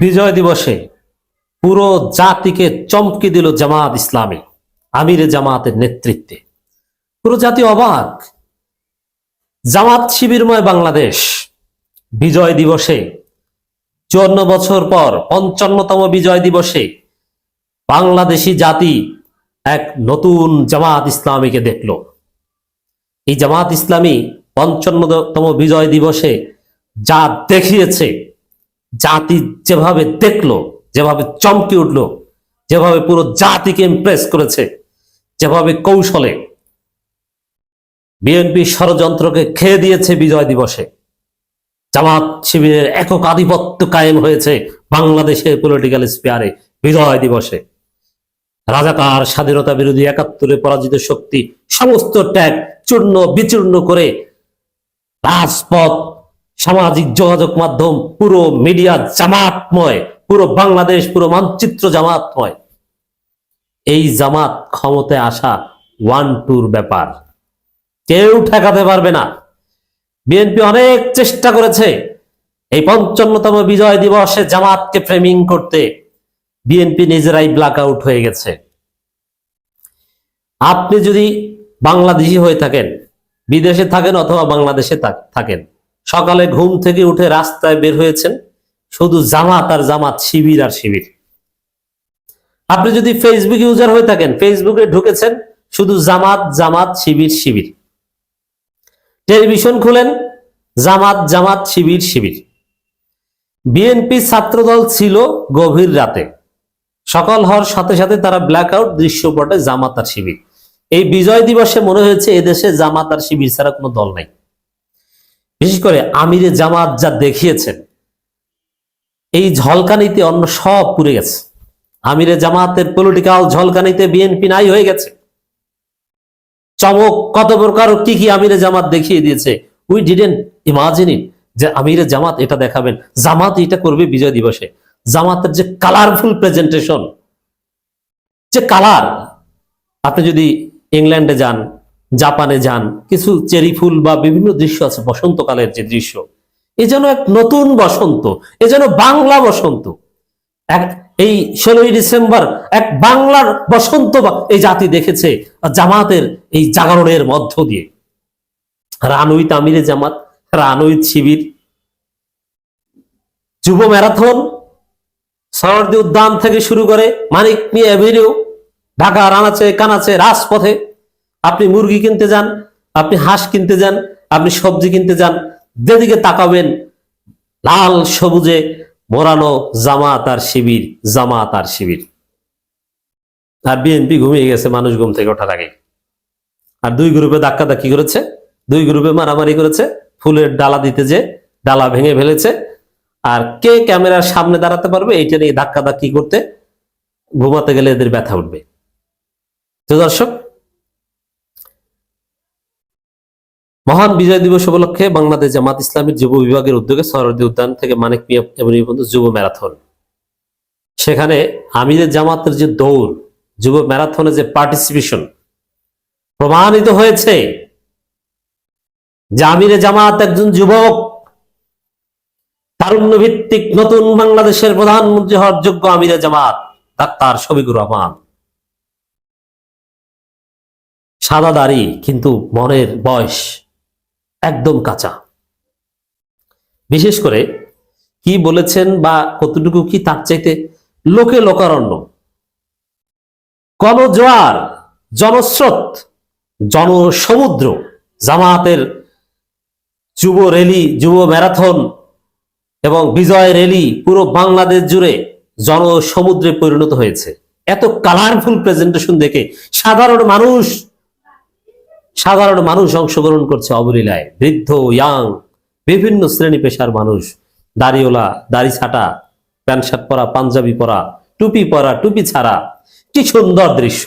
বিজয় দিবসে পুরো জাতিকে চমকে দিল জামাত ইসলামী, আমিরে জামাতের নেতৃত্বে। পুরো জাতি অবাক। জামাত শিবিরময় বাংলাদেশ, বিজয় দিবসে চুয়ান্ন বছর পর পঞ্চান্নতম বিজয় দিবসে বাংলাদেশি জাতি এক নতুন জামাত ইসলামীকে দেখল। এই জামাত ইসলামী পঞ্চান্নতম বিজয় দিবসে যা দেখিয়েছে জাতি যেভাবে দেখল, যেভাবে চমকে উঠল, যেভাবে পুরো জাতিকে ইমপ্রেস করেছে, যেভাবে কৌশলে বিএনপি ষড়যন্ত্রকে খেয়ে দিয়েছে বিজয় দিবসে। জামাত শিবিরের একক আধিপত্য কায়েম হয়েছে বাংলাদেশের পলিটিক্যাল স্পেয়ারে বিজয় দিবসে। রাজাকার স্বাধীনতা বিরোধী একাত্তরে পরাজিত শক্তি সমস্ত ট্যাগ চূর্ণ বিচূর্ণ করে রাজপথ সামাজিক যোগাযোগ মাধ্যম, পুরো মিডিয়া জামাতময়, পুরো বাংলাদেশ, পুরো মানচিত্র জামাতময়। এই জামাত ক্ষমতায় আসা ওয়ান টুর ব্যাপার। কেউ ঠেকাতে পারবে না। বিএনপি অনেক চেষ্টা করেছে এই পঞ্চান্নতম বিজয় দিবসে জামাতকে ফ্রেমিং করতে। বিএনপি নিজেরাই ব্ল্যাক আউট হয়ে গেছে। আপনি যদি বাংলাদেশি হয়ে থাকেন, বিদেশে থাকেন অথবা বাংলাদেশে থাকেন সকালে ঘুম থেকে উঠে রাস্তায় বের হয়েছেন। শুধু জামাত আর জামাত শিবির আর শিবির। আপনি যদি ফেসবুক ইউজার হয়ে থাকেন ফেসবুকে ঢুকেছেন, শুধু জামাত জামাত, শিবির শিবির। টেলিভিশন খুলেন, জামাত জামাত, শিবির শিবির। বিএনপি ছাত্রদল ছিল গভীর রাতে। সকাল হওয়ার সাথে সাথে তারা ব্ল্যাক আউট দৃশ্যপটে জামাত আর শিবির। এই বিজয় দিবসে মনে হয়েছে এদেশে জামাত আর শিবির ছাড়া কোনো দল নাই। বিশেষ করে আমিরে জামাত যা দেখিয়েছেন, এই ঝলকানিতে অন্য সব পুড়ে গেছে। আমিরে জামাতের পলিটিক্যাল ঝলকানিতে বিএনপি নাই হয়ে গেছে। চমক কত প্রকার, কি কি আমিরে জামাত দেখিয়ে দিয়েছে। উই ডিডেন্ট ইমাজিন ইট যে আমিরে জামাত এটা দেখাবেন। জামাত এটা করবে বিজয় দিবসে। জামাতের যে কালারফুল প্রেজেন্টেশন যে কালার আপনি যদি ইংল্যান্ডে যান জাপানে যান, কিছু চেরি ফুল বা বিভিন্ন দৃশ্য আছে বসন্তকালের যে দৃশ্য। এ যেন এক নতুন বসন্ত, এ যেন বাংলা বসন্ত। এক, এই ষোলোই ডিসেম্বর এক বাংলার বসন্ত এই জাতি দেখেছে জামাতের এই জাগরণের মধ্য দিয়ে। রানুইত আমিরে জামাত রানুইত শিবির, যুব ম্যারাথন, সরদি উদ্যান থেকে শুরু করে মানিক মিয়া অ্যাভিনিউ ঢাকা, রানাচে, কানাচে, রাজপথে আপনি মুরগি কিনতে যান, আপনি হাঁস কিনতে যান, আপনি সবজি কিনতে যান, যেদিকে তাকাবেন, লাল, সবুজে মোরানো জামাত আর শিবির, জামাত আর শিবির। আর বিএনপি ঘুমিয়ে গেছে, মানুষ ঘুম থেকে ওঠার আগে আর দুই গ্রুপে ধাক্কা ধাক্কি করেছে, দুই গ্রুপে মারামারি করেছে, ফুলের ডালা দিতে যে ডালা ভেঙে ফেলেছে। আর কে ক্যামেরার সামনে দাঁড়াতে পারবে, এইটা নিয়ে ধাক্কা ধাক্কি করতে ঘুমাতে গেলে এদের ব্যথা উঠবে। তো দর্শক মহান বিজয় দিবস উপলক্ষে বাংলাদেশ জামাত ইসলামের যুব বিভাগের উদ্যোগে সরদি উদ্যান থেকে মানিক মিয়া পর্যন্ত যুব ম্যারাথন। সেখানে আমিরের জামাতের যে দৌড়, যুব ম্যারাথনে যে পার্টিসিপেশন প্রমাণিত হয়েছে যে আমিরে জামাত একজন যুবক তারুণ্য ভিত্তিক নতুন বাংলাদেশের প্রধানমন্ত্রী হওয়ার যোগ্য আমিরে জামাত, ডাক্তার শফিকুর রহমান। সাদা দাড়ি, কিন্তু মনের বয়স একদম কাঁচা। বিশেষ করে কি বলেছেন বা কতটুকু কি তার চাইতে লোকে লোকারণ্য? গণজোয়ার জনস্রোত, জনসমুদ্র, জামাতের যুব র্যালি, যুব ম্যারাথন এবং বিজয় রেলি পুরো বাংলাদেশ জুড়ে জনসমুদ্রে পরিণত হয়েছে। এত কালারফুল প্রেজেন্টেশন দেখে সাধারণ মানুষ সাধারণ মানুষ অংশগ্রহণ করছে অবলীলায়। বৃদ্ধ ইয়াং বিভিন্ন শ্রেণি পেশার মানুষ। দাড়িওলা, দাড়ি ছাটা, প্যান্ট শার্ট পরা, পাঞ্জাবি পরা, টুপি পরা, টুপি ছাড়া। কি সুন্দর দৃশ্য।